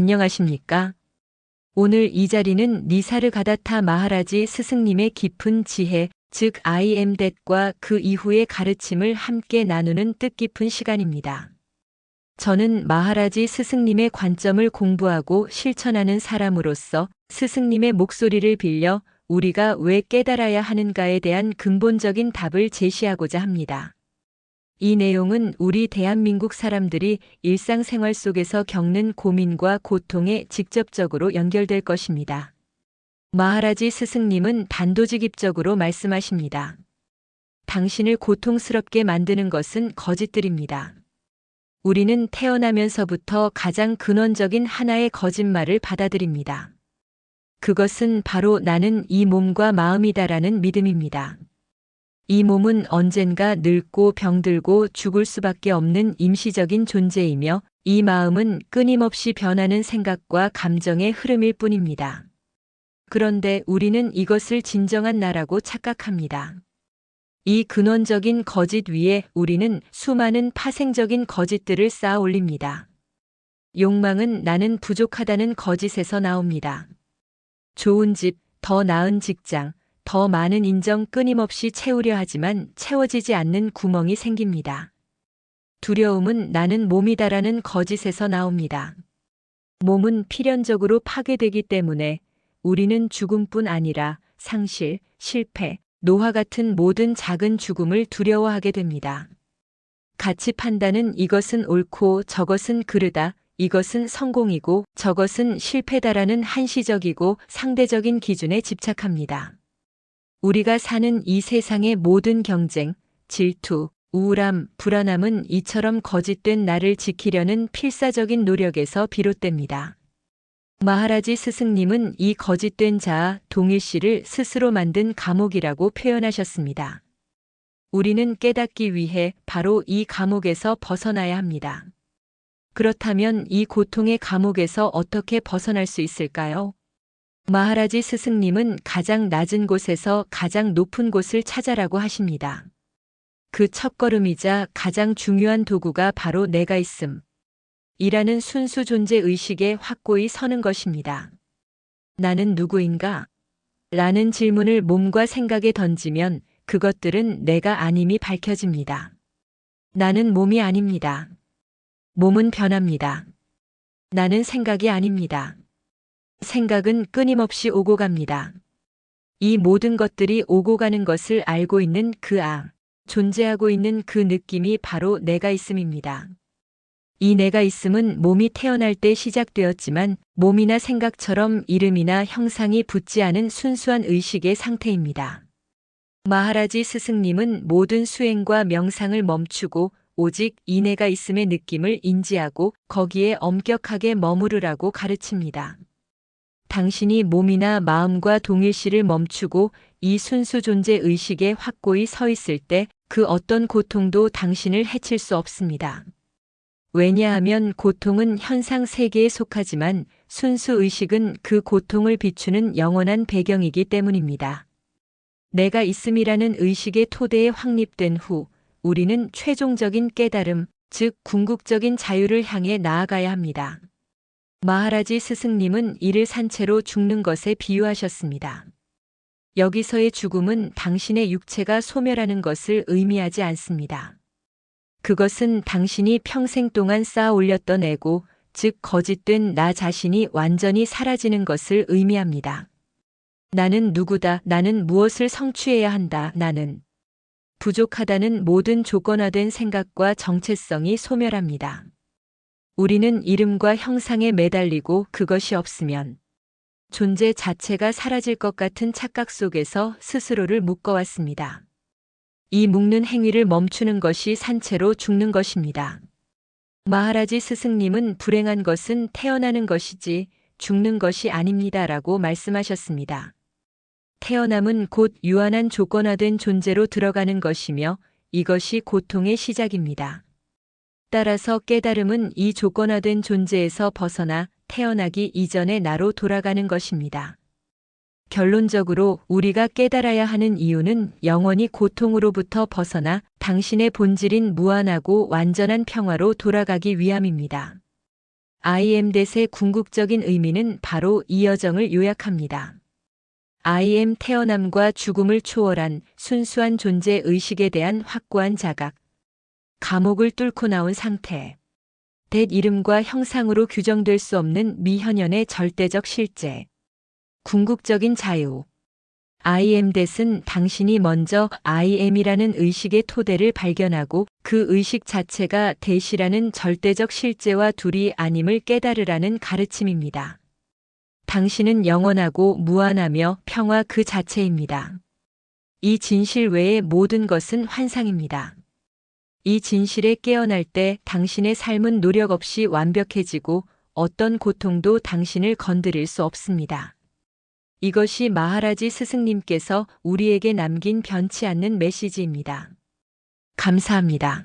안녕하십니까? 오늘 이 자리는 니사르 가다타 마하라지 스승님의 깊은 지혜, 즉 I am that과 그 이후의 가르침을 함께 나누는 뜻깊은 시간입니다. 저는 마하라지 스승님의 관점을 공부하고 실천하는 사람으로서 스승님의 목소리를 빌려 우리가 왜 깨달아야 하는가에 대한 근본적인 답을 제시하고자 합니다. 이 내용은 우리 대한민국 사람들이 일상생활 속에서 겪는 고민과 고통에 직접적으로 연결될 것입니다. 마하라지 스승님은 단도직입적으로 말씀하십니다. 당신을 고통스럽게 만드는 것은 거짓들입니다. 우리는 태어나면서부터 가장 근원적인 하나의 거짓말을 받아들입니다. 그것은 바로 나는 이 몸과 마음이다라는 믿음입니다. 이 몸은 언젠가 늙고 병들고 죽을 수밖에 없는 임시적인 존재이며 이 마음은 끊임없이 변하는 생각과 감정의 흐름일 뿐입니다. 그런데 우리는 이것을 진정한 나라고 착각합니다. 이 근원적인 거짓 위에 우리는 수많은 파생적인 거짓들을 쌓아 올립니다. 욕망은 나는 부족하다는 거짓에서 나옵니다. 좋은 집, 더 나은 직장, 더 많은 인정 끊임없이 채우려 하지만 채워지지 않는 구멍이 생깁니다. 두려움은 나는 몸이다라는 거짓에서 나옵니다. 몸은 필연적으로 파괴되기 때문에 우리는 죽음뿐 아니라 상실, 실패, 노화 같은 모든 작은 죽음을 두려워하게 됩니다. 가치 판단은 이것은 옳고 저것은 그르다, 이것은 성공이고 저것은 실패다라는 한시적이고 상대적인 기준에 집착합니다. 우리가 사는 이 세상의 모든 경쟁, 질투, 우울함, 불안함은 이처럼 거짓된 나를 지키려는 필사적인 노력에서 비롯됩니다. 마하라지 스승님은 이 거짓된 자아 동일 씨를 스스로 만든 감옥이라고 표현하셨습니다. 우리는 깨닫기 위해 바로 이 감옥에서 벗어나야 합니다. 그렇다면 이 고통의 감옥에서 어떻게 벗어날 수 있을까요? 마하라지 스승님은 가장 낮은 곳에서 가장 높은 곳을 찾아라고 하십니다. 그 첫걸음이자 가장 중요한 도구가 바로 내가 있음. 이라는 순수 존재 의식에 확고히 서는 것입니다. 나는 누구인가? 라는 질문을 몸과 생각에 던지면 그것들은 내가 아님이 밝혀집니다. 나는 몸이 아닙니다. 몸은 변합니다. 나는 생각이 아닙니다. 생각은 끊임없이 오고 갑니다. 이 모든 것들이 오고 가는 것을 알고 있는 그 아, 존재하고 있는 그 느낌이 바로 내가 있음입니다. 이 내가 있음은 몸이 태어날 때 시작되었지만 몸이나 생각처럼 이름이나 형상이 붙지 않은 순수한 의식의 상태입니다. 마하라지 스승님은 모든 수행과 명상을 멈추고 오직 이 내가 있음의 느낌을 인지하고 거기에 엄격하게 머무르라고 가르칩니다. 당신이 몸이나 마음과 동일시를 멈추고 이 순수 존재 의식에 확고히 서 있을 때 그 어떤 고통도 당신을 해칠 수 없습니다. 왜냐하면 고통은 현상 세계에 속하지만 순수 의식은 그 고통을 비추는 영원한 배경이기 때문입니다. 내가 있음이라는 의식의 토대에 확립된 후 우리는 최종적인 깨달음, 즉 궁극적인 자유를 향해 나아가야 합니다. 마하라지 스승님은 이를 산채로 죽는 것에 비유하셨습니다. 여기서의 죽음은 당신의 육체가 소멸하는 것을 의미하지 않습니다. 그것은 당신이 평생 동안 쌓아 올렸던 애고, 즉 거짓된 나 자신이 완전히 사라지는 것을 의미합니다. 나는 누구다, 나는 무엇을 성취해야 한다, 나는 부족하다는 모든 조건화된 생각과 정체성이 소멸합니다. 우리는 이름과 형상에 매달리고 그것이 없으면 존재 자체가 사라질 것 같은 착각 속에서 스스로를 묶어왔습니다. 이 묶는 행위를 멈추는 것이 산채로 죽는 것입니다. 마하라지 스승님은 불행한 것은 태어나는 것이지 죽는 것이 아닙니다라고 말씀하셨습니다. 태어남은 곧 유한한 조건화된 존재로 들어가는 것이며 이것이 고통의 시작입니다. 따라서 깨달음은 이 조건화된 존재에서 벗어나 태어나기 이전의 나로 돌아가는 것입니다. 결론적으로 우리가 깨달아야 하는 이유는 영원히 고통으로부터 벗어나 당신의 본질인 무한하고 완전한 평화로 돌아가기 위함입니다. IM댓의 궁극적인 의미는 바로 이 여정을 요약합니다. IM 태어남과 죽음을 초월한 순수한 존재 의식에 대한 확고한 자각. 감옥을 뚫고 나온 상태. 댓 이름과 형상으로 규정될 수 없는 미현현의 절대적 실제. 궁극적인 자유. IM 댓은 당신이 먼저 IM이라는 의식의 토대를 발견하고 그 의식 자체가 대시라는 절대적 실제와 둘이 아님을 깨달으라는 가르침입니다. 당신은 영원하고 무한하며 평화 그 자체입니다. 이 진실 외의 모든 것은 환상입니다. 이 진실에 깨어날 때 당신의 삶은 노력 없이 완벽해지고 어떤 고통도 당신을 건드릴 수 없습니다. 이것이 마하라지 스승님께서 우리에게 남긴 변치 않는 메시지입니다. 감사합니다.